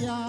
yeah.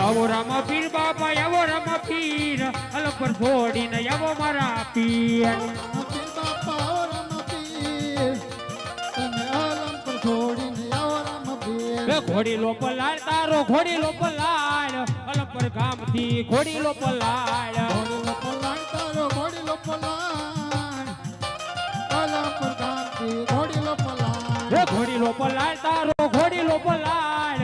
આવો રામા પીર બાપા આવો રામા પીર અલ પર છોડીને આવો મારા પીર. રામપીર બાપા આવો રામપીર. તમે આલમ પર છોડીને ઘોડી રામપીર. એ ઘોડી લો પલાળ તારો ઘોડી લો પલાળ અલ પર ગામથી ઘોડી લો પલાળ ઘોડીલો પલાણ તારો ઘોડીલો પલાણ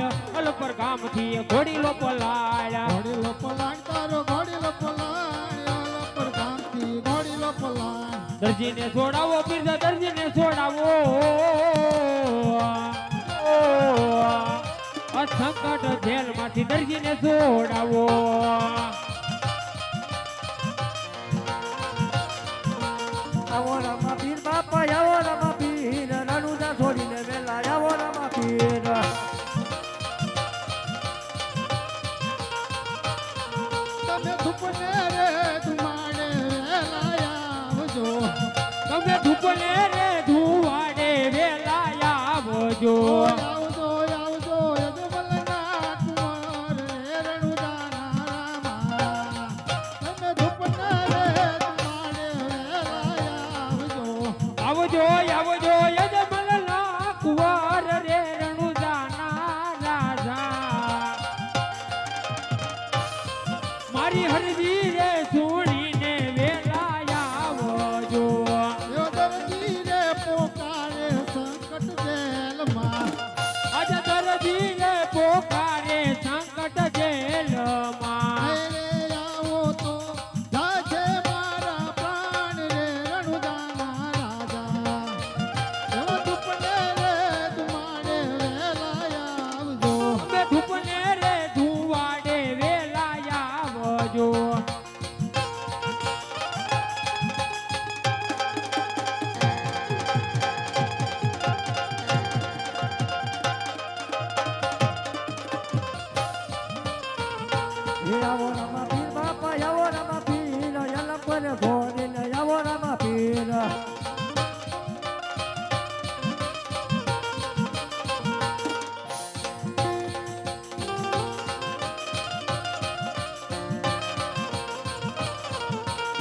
આલમ પર ગામથી ઘોડી લો એ ઘોડી લો પલાળ તારો ઘોડી લો અલ પર ગામથી ઘોડી લો પલાણ દરજીને છોડાવો પીર દરજીને છોડાવો. અસંકટ જેલમાંથી દરજીને છોડાવો. આવો રામા પીર બાપા આવો રામા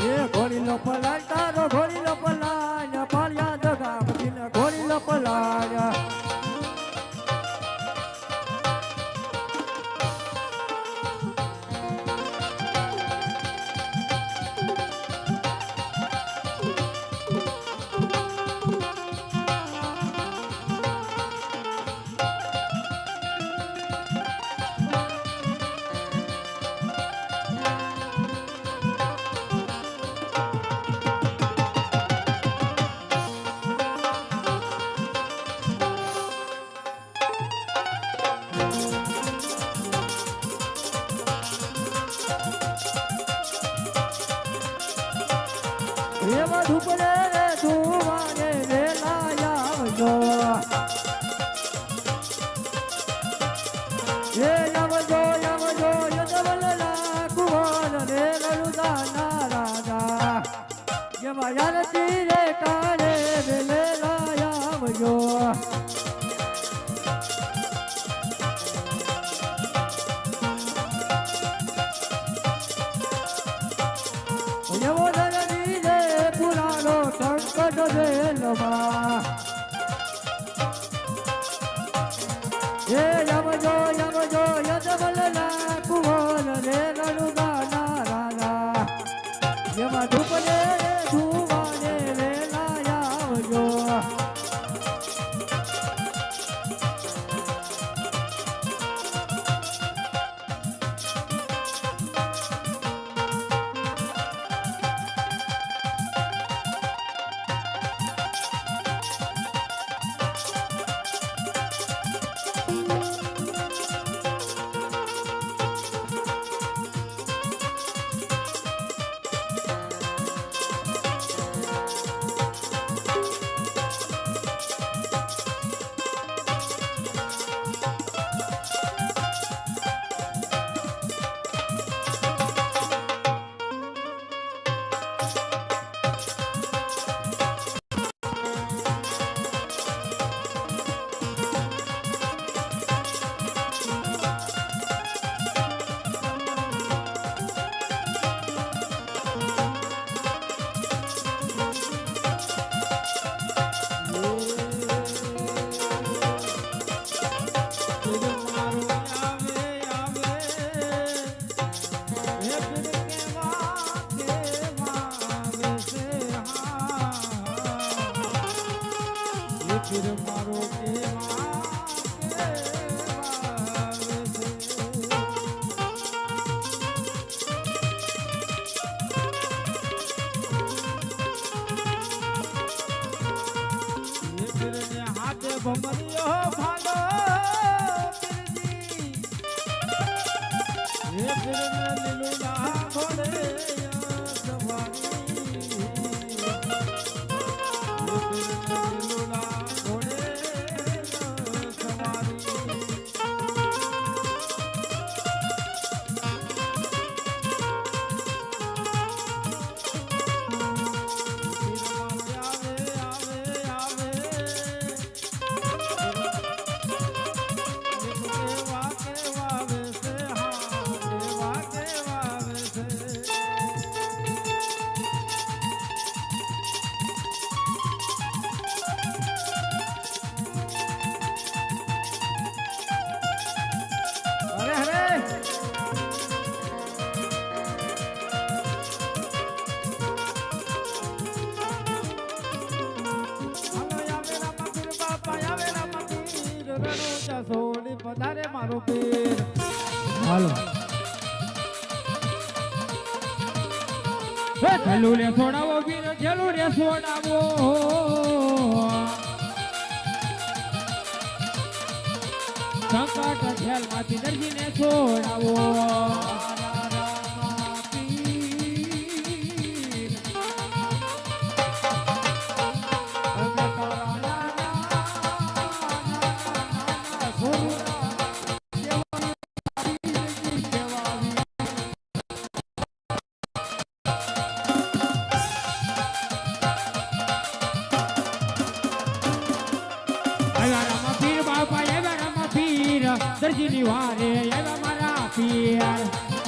એ ઘોડીલો પલાળ તારો ઘોડીલો પલાળ પાળિયા દગા પછી ઘોડીલો પલાળ એવા মধুপুরে ચિર મારો દેવા મારો પીર હાલો હે છેલ્લું રે છોડાવો વીર છેલ્લું રે છોડાવો સંકટ જેલમાંથી દર્દીને છોડાવો આવ્યા દરજીની વારે આવ્યા મારા પીર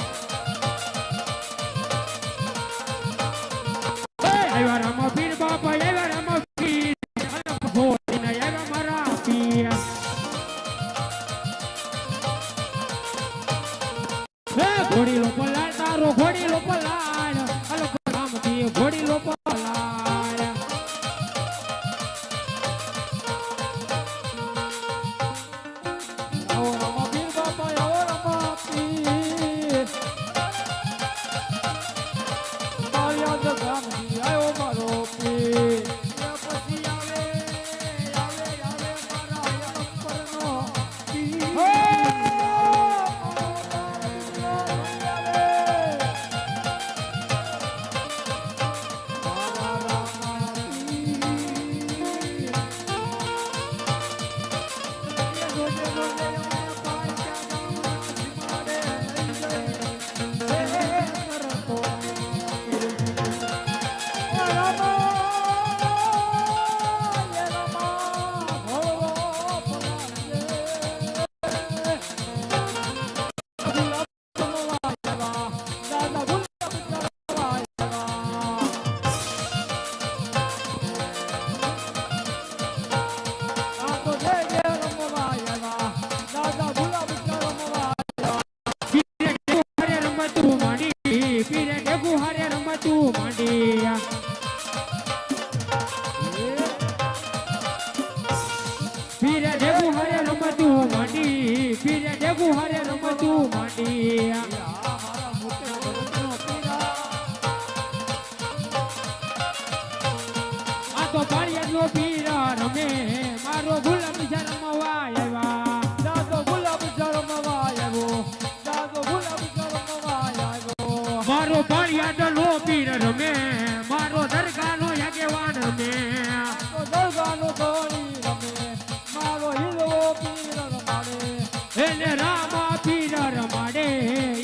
માંડી પીરે ડેગુ હારે રમતું માંડી પીરે ડેગુ હારે રમતું માંડી આ તો પાળિયાનો પીર રમે મારો ગુલામ છે રમવા આવ્યા મારો પાળિયાનો પીર રમે મારો દરગાહનો યજવાન રમે. એને રામા પીર રમાડે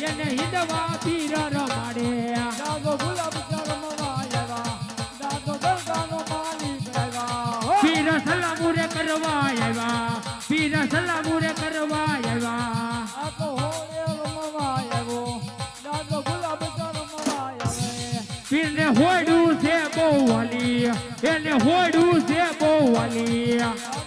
એને હિંદવા પીર રમાડે. પીર સલામુરે કરવા આવ્યા પીર સલામુરે કરવા આવ્યા. હોડું છે બહુ વાલી.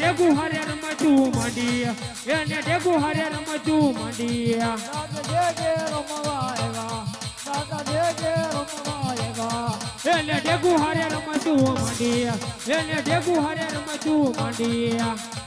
ડેગુ હારે રમતું માંડી એને ડેગુ હારે રમતું માંડી એને ડેગુ હારે રમતું માંડી એને ડેગુ હારે રમતું માંડી